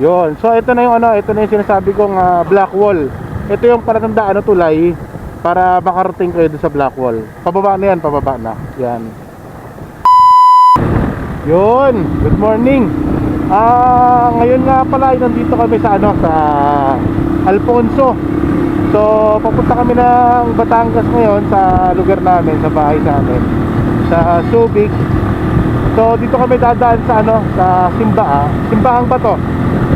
Yun. So ito na yung ano, ito na yung sinasabi kong ah, black wall. Ito yung palatandaan na tulay para makarating kayo sa black wall. Pababa na yan, pababa na. Yan. Yun. Good morning. Ah, ngayon nga pala nandito kami sa ano sa Alfonso. So, papunta kami ng Batangas ngayon sa lugar namin, sa bahay namin, sa Subic. So dito kami dadaan sa ano sa Simba. Simbahan ba to?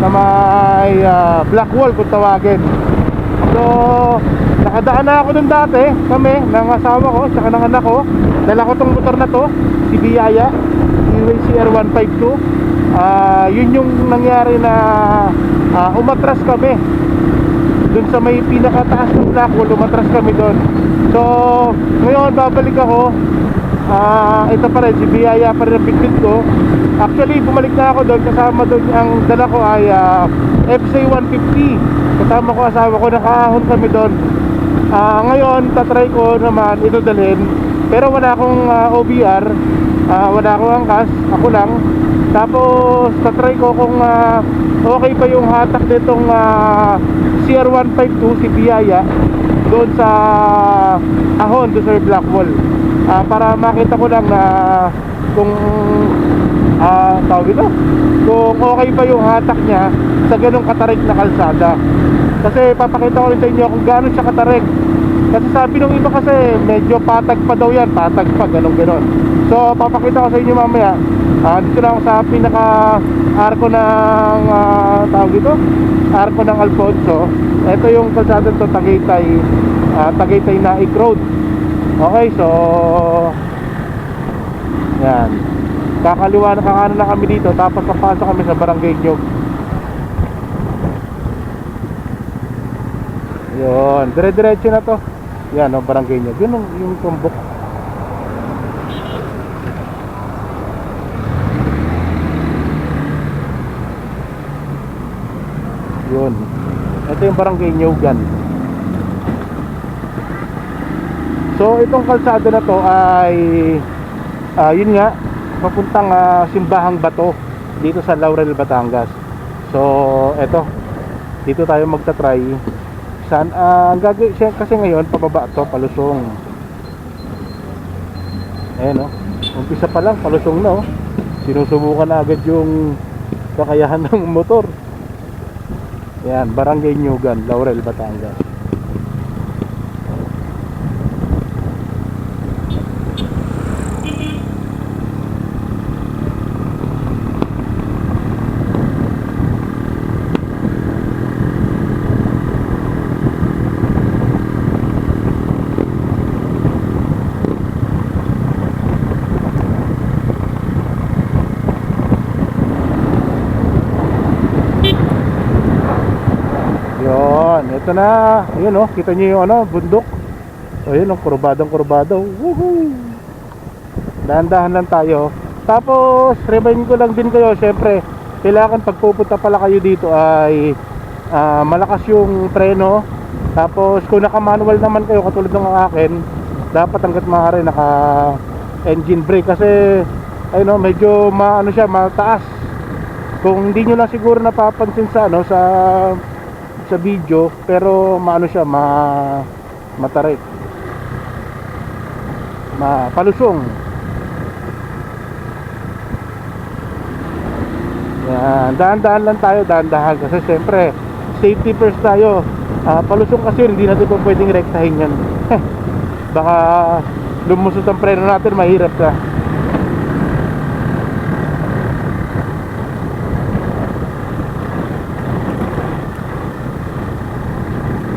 Na may ah, black wall kung tawagin. So nakadaan na ako dun dati kami ng asawa ko tsaka ng anak ko. Dala ko tong motor na to, si Biyaya, Freeway CR 152. Ah, yun yung nangyari na ah, umatras kami dun sa may pinakataas ng black wall, umatras kami doon. So, ngayon babalik ako Ah, ito pa rin, si Biyaya pa rin ang ko. Actually, bumalik na ako doon. Kasama doon, ang dala ko ay ah, FC 150. Kasama ko asawa ko, nakahon kami doon. Ah, ngayon, tatry ko naman ito dalhin. Pero wala akong ah, OBR. Ah, wala akong angkas. Ako lang. Tapos, tatry ko kung ah, okay pa yung hatak nitong ah, CR152, si Biyaya doon sa ahon doon sa black wall Ah, para makita ko lang na kung ah tawag ito? Kung okay pa yung hatak niya sa ganong katarik na kalsada. Kasi papakita ko rin sa inyo kung gaano siya katarik kasi sabi nung iba kasi medyo patag pa daw yan patag pa ganong ganon so papakita ko sa inyo mamaya. Ah, dito na ako sa pinaka arko ng ah, tawag ito? Arko ng Alfonso. Ito yung kalsada to Tagaytay ah, Tagaytay Naik Road. Okay so yan kakaliwa na kakanan na kami dito tapos papasok kami sa barangay Nyog yun dire-diretso na to yan o barangay Nyog yun yung, yung tumbok Yun. Ito yung barangay Nyogan. So itong kalsada na to ay ah, yun nga papuntang ah, Simbahang Bato dito sa Laurel, Batangas. So eto dito tayo magta-try. Saan ah, ang gagawin kasi ngayon pababa to palusong. Ayan oh. Umpisa pa lang palusong na oh. Sinusubukan na agad yung kakayahan ng motor. Yan, Barangay Nyugan, Laurel, Batangas. Ito na. Ayun oh, kita niyo yung ano, bundok. So yun, oh, kurbadong kurbado. Woohoo! Dahan-dahan lang tayo. Tapos, remind ko lang din kayo, syempre, kailangan pag pupunta pala kayo dito ay ah, malakas yung preno. Tapos, kung naka-manual naman kayo, katulad ng akin, dapat hanggat maaari naka engine brake kasi ayun oh, medyo maano siya, mataas. Kung hindi nyo lang siguro napapansin sa ano sa sa video pero maano siya ma matarik. Ma palusong. Yan dahan-dahan lang tayo dahan-dahan. Kasi siyempre safety first tayo. Ah, palusong kasi hindi natin po pwedeng rektahin yan. Baka lumusot ang preno natin mahirap ka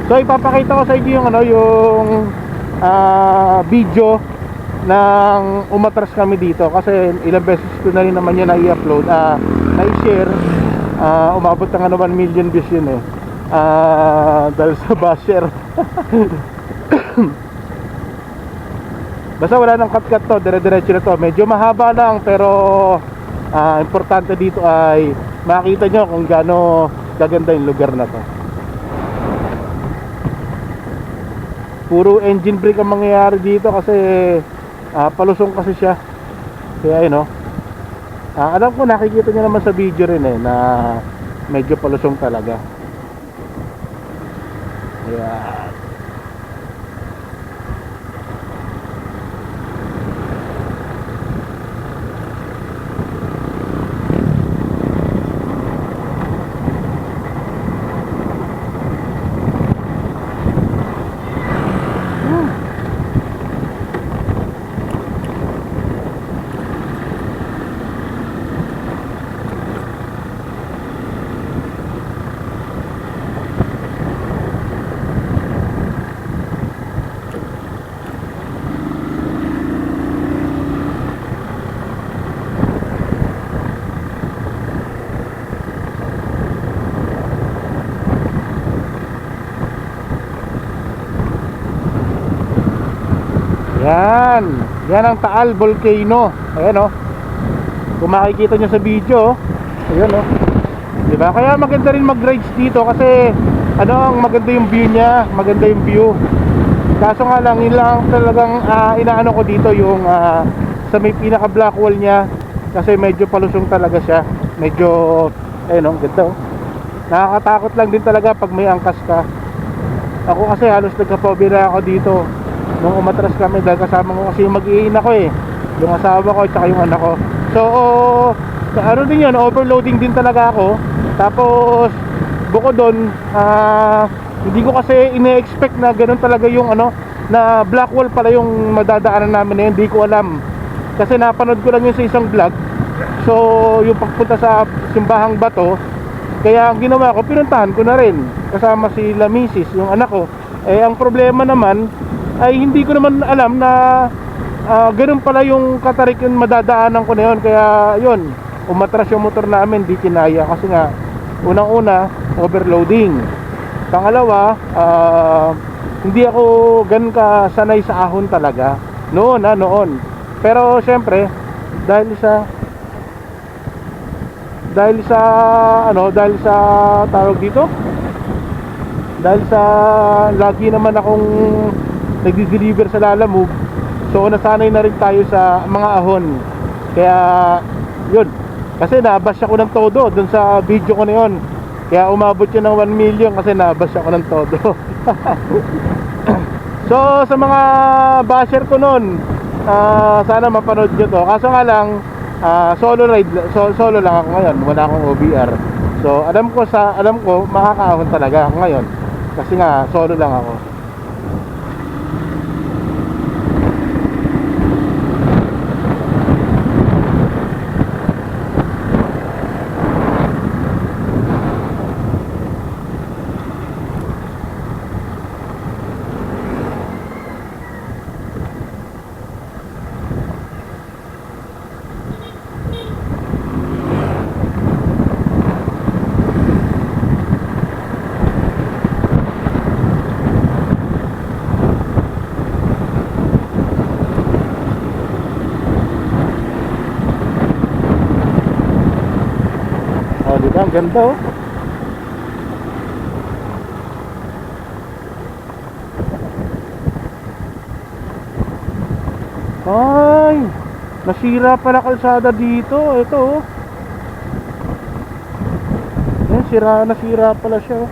So ipapakita ko sa inyo yung ano yung ah, video ng umatras kami dito. Kasi ilang beses ko na rin naman yun na-i-upload ah, na-i-share. Ah, umabot ng ano 1 million views yun eh. Ah, dahil sa basher. Basta wala nang cut-cut to dire-diretso na to. Medyo mahaba lang pero ah, importante dito ay makita nyo kung gaano gaganda yung lugar na to puro engine brake ang mangyayari dito kasi ah, palusong kasi siya kaya yun no Ah, alam ko nakikita nyo naman sa video rin eh na medyo palusong talaga Ayan. Yan. Yan ang Taal Volcano. Ayan oh. Kung makikita nyo sa video, oh. Ayan oh. Di ba? Kaya maganda rin mag-rides dito kasi ano, ang maganda yung view niya, maganda yung view. Kaso nga lang, yun lang talagang ah, inaano ko dito yung ah, sa may pinaka black wall niya kasi medyo palusong talaga siya. Medyo ayun oh, ganda oh. Nakakatakot lang din talaga pag may angkas ka. Ako kasi halos nagka-phobia ako dito nung umatras kami dahil kasama ko kasi yung mag-iina ko eh. Yung asawa ko at saka yung anak ko. So oh, ano din yun overloading din talaga ako. Tapos bukod doon ah, hindi ko kasi ine-expect na ganun talaga yung ano na black wall pala yung madadaanan namin na hindi ko alam. Kasi napanood ko lang yun sa isang vlog. So yung pagpunta sa simbahang bato kaya ang ginawa ko pinuntahan ko na rin. Kasama si Lamisis yung anak ko. Eh ang problema naman ay hindi ko naman alam na ah, ganun pala yung katarik yung madadaanan ko na yun. Kaya yun umatras yung motor namin di kinaya. Kasi nga unang una overloading. Pangalawa ah, hindi ako ganun ka sanay sa ahon talaga. Noon ha noon. Pero syempre dahil sa dahil sa ano dahil sa tawag dito? Dahil sa lagi naman akong nagdi-deliver sa Lala Move so nasanay na rin tayo sa mga ahon. Kaya yun. Kasi nabash ako ng todo dun sa video ko na yun. Kaya umabot yun ng 1 million kasi nabash ako ng todo. So sa mga basher ko nun ah, sana mapanood nyo to. Kaso nga lang ah, solo ride so, solo lang ako ngayon. Wala akong OBR so alam ko sa alam ko makakaahon talaga ako ngayon. Kasi nga solo lang ako ganda oh. Ay, nasira pala kalsada dito. Ito oh. Yan, sira, nasira pala siya oh.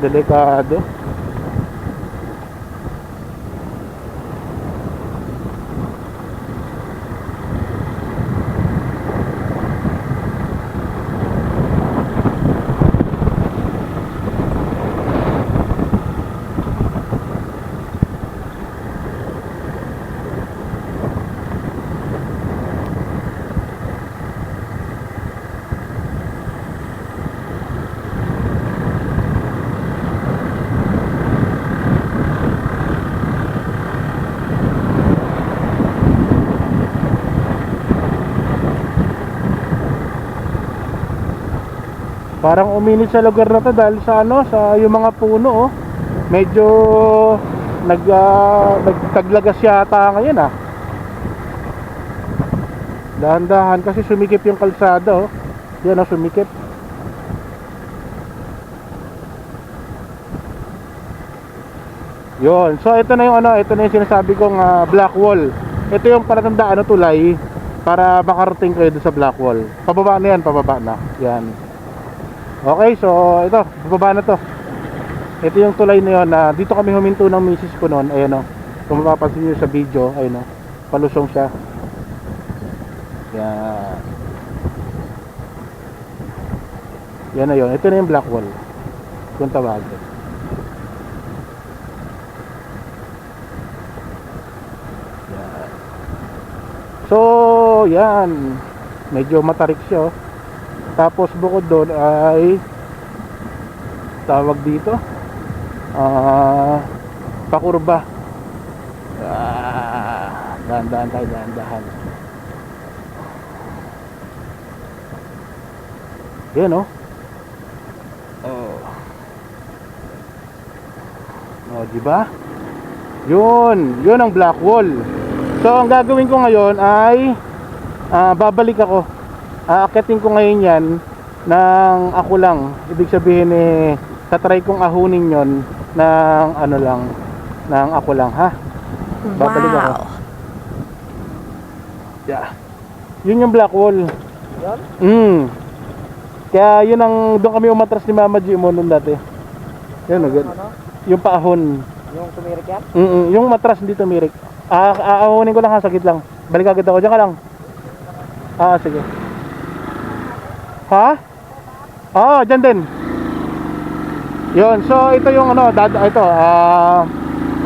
Delikado. Parang uminit sa lugar na to dahil sa ano, sa yung mga puno oh. Medyo nag ah, nagtaglagas yata ngayon ah. Dahan-dahan kasi sumikip yung kalsada oh. Yan oh, sumikip. Yon. So ito na yung ano, ito na yung sinasabi kong ah, black wall. Ito yung palatandaan na tulay para makarating kayo sa black wall. Pababa na yan, pababa na. Yan. Okay, so ito, pababa na to. Ito yung tulay na yun na dito kami huminto ng misis ko noon. Ayan o. Kung mapapansin nyo sa video, ayun o. Palusong siya. Yan. Yan na yun. Ito na yung black wall. Kung tawagin. Yan. So, yan. Medyo matarik siya. oh. Tapos bukod doon ay tawag dito ah pakurba ah dahan-dahan tayo dahan-dahan. Yan oh. Oh. Oh di ba? Yun yun ang black wall. So ang gagawin ko ngayon ay ah, babalik ako aakitin ko ngayon yan ng ako lang ibig sabihin eh tatry kong ahunin yon ng ano lang ng ako lang ha babalik ako yeah. yun yung black wall mm. kaya yun ang doon kami umatras ni Mama G mo noon dati yun agad Ano? yung paahon Yung tumirik yan? Mm, yung matras hindi tumirik. Ah, aahunin ko lang ha, sagit lang. Balik agad ako, diyan ka lang. Ah, sige. Ha? Oh, dyan din. Yun, so ito yung ano, dad, ito, ah,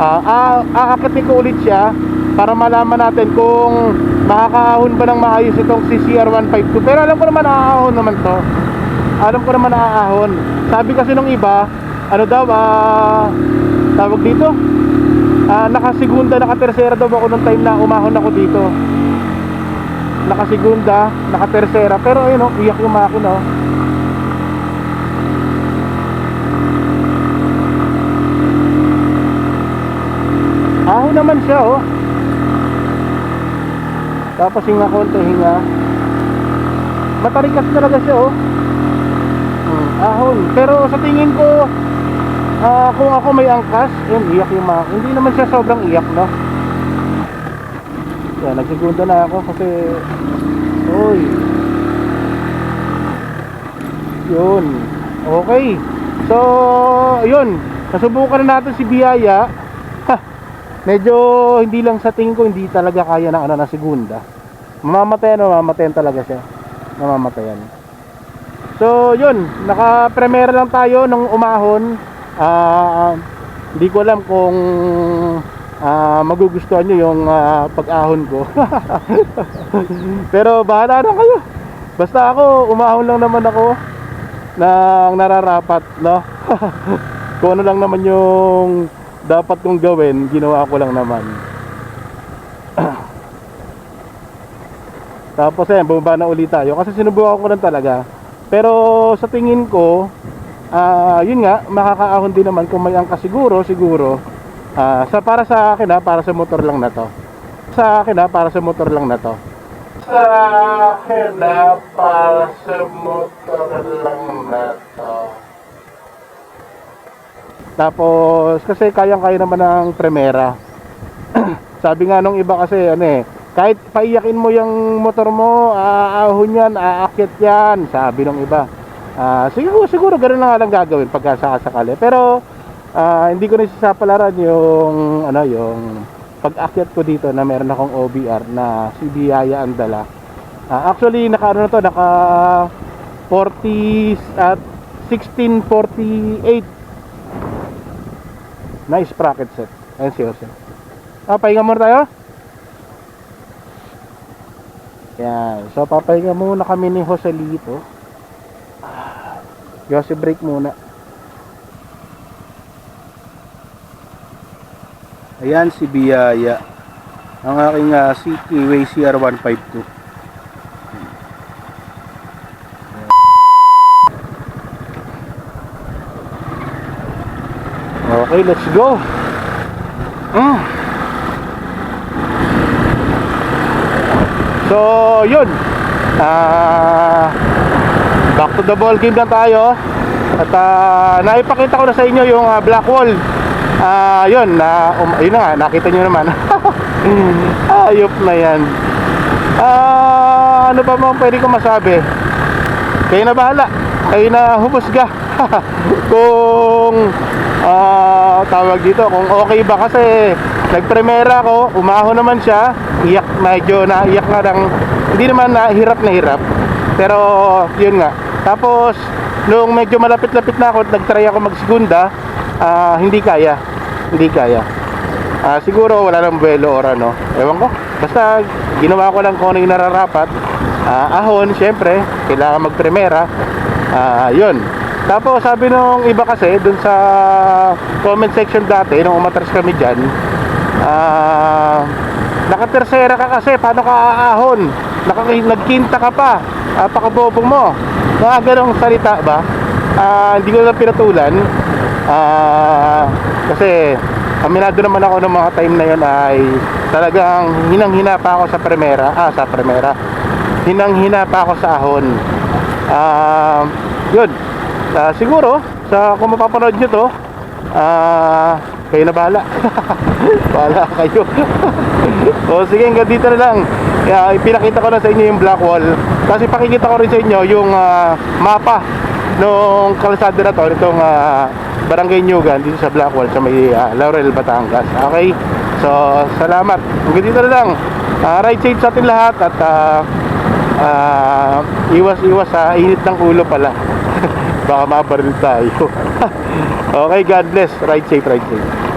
ah, ah, aakatin ko ulit siya para malaman natin kung makakaahon ba ng maayos itong CCR152. Pero alam ko naman aahon naman to. Alam ko naman aahon. Sabi kasi nung iba, ano daw, ah, tawag dito, ah, nakasigunda, nakatersera daw ako nung time na umahon ako dito. Nakasigunda, nakatersera. Pero ayun oh, iyak yung makina oh. Ahon naman siya oh. Tapos hinga konti, hinga. Matarikas talaga siya oh. Hmm, ahon. Pero sa tingin ko, ah, kung ako may angkas, yun, iyak yung mga, hindi naman siya sobrang iyak, no? Yan, nagsigunda na ako kasi, uy. Yun. Okay. So, yun. Nasubukan na natin si Biyaya. Ha, medyo hindi lang sa tingin ko, hindi talaga kaya ng ano, na segunda. Mamamatayan, mamamatayan talaga siya. Mamamatayan. So, yun, naka-premiere lang tayo nung umahon. Ah, hindi ko alam kung ah, magugustuhan nyo yung ah, pag-ahon ko. Pero bahala na kayo. Basta ako, umahon lang naman ako ng nararapat, no? kung ano lang naman yung dapat kong gawin, ginawa ko lang naman. Tapos ayan, bumaba na ulit tayo kasi sinubukan ko lang talaga. Pero sa tingin ko, ah yun nga, makakaahon din naman kung may angka siguro, siguro. Ah, sa para sa akin ha, para sa motor lang na to. Sa akin ha, para sa motor lang na to. Sa akin ha, para sa motor lang na to. Tapos, kasi kayang-kaya naman ng Primera. Sabi nga nung iba kasi, ano eh, kahit paiyakin mo yung motor mo, aahon yan, aakyat yan, sabi nung iba. Ah, siguro, siguro ganun na nga lang gagawin pagka sakasakali. Pero, ah, hindi ko nasisapalaran yung, ano, yung pag-akyat ko dito na meron akong OBR na si Biyaya ang dala. Ah, actually, naka, ano na to, naka 40 at 1648 Nice sprocket set. Ayan si Jose. Ah, pahinga muna tayo. Yan. So, papahinga muna kami ni Joselito. Ah, Jose, break muna. Ayan si Biyaya. Ang aking uh, CKWay CR152. Okay, let's go. Mm. So, yun. Ah, back to the ball game lang tayo. At ah, naipakita ko na sa inyo yung ah, black wall. Ah, yun, na um, yun na nga, nakita niyo naman. Ayop na 'yan. Ah, ano pa bang pwede ko masabi? Kayo na bahala. Kayo na humusga. kung ah, tawag dito, kung okay ba kasi nagpremera ko, umaho naman siya, iyak medyo naiyak nga ng hindi naman na hirap na hirap. Pero yun nga. Tapos nung medyo malapit-lapit na ako, nagtry ako magsegunda, ah, hindi kaya. Hindi kaya. Ah, siguro wala nang buwelo or ano. Ewan ko. Basta ginawa ko lang kung ano yung nararapat. Ah, ahon, syempre, kailangan magpremera. Ah, yun. Tapos sabi nung iba kasi dun sa comment section dati nung umatras kami diyan, ah nakatersera ka kasi paano ka aahon? Naka, nagkinta ka pa. Ah, pakabobong mo. Mga ganong salita ba? Ah, hindi ko na pinatulan. Ah, kasi aminado naman ako ng mga time na yun ay talagang hinang-hina pa ako sa primera. Ah, sa primera. Hinang-hina pa ako sa ahon. Ah, yun. Ah, siguro, sa kung mapapanood nyo to, ah, kayo na bahala. bahala kayo. o sige, hanggang dito na lang. Kaya ipinakita ko na sa inyo yung black wall. Kasi pakikita ko rin sa inyo yung ah, mapa nung kalsada na to, itong ah, Barangay Nyugan dito sa Blackwall sa may ah, Laurel, Batangas. Okay? So, salamat. Hanggang dito na lang. Ah, ride safe sa atin lahat at ah, ah, iwas-iwas sa init ng ulo pala. Baka mabaril tayo. okay, God bless. Ride safe, ride safe.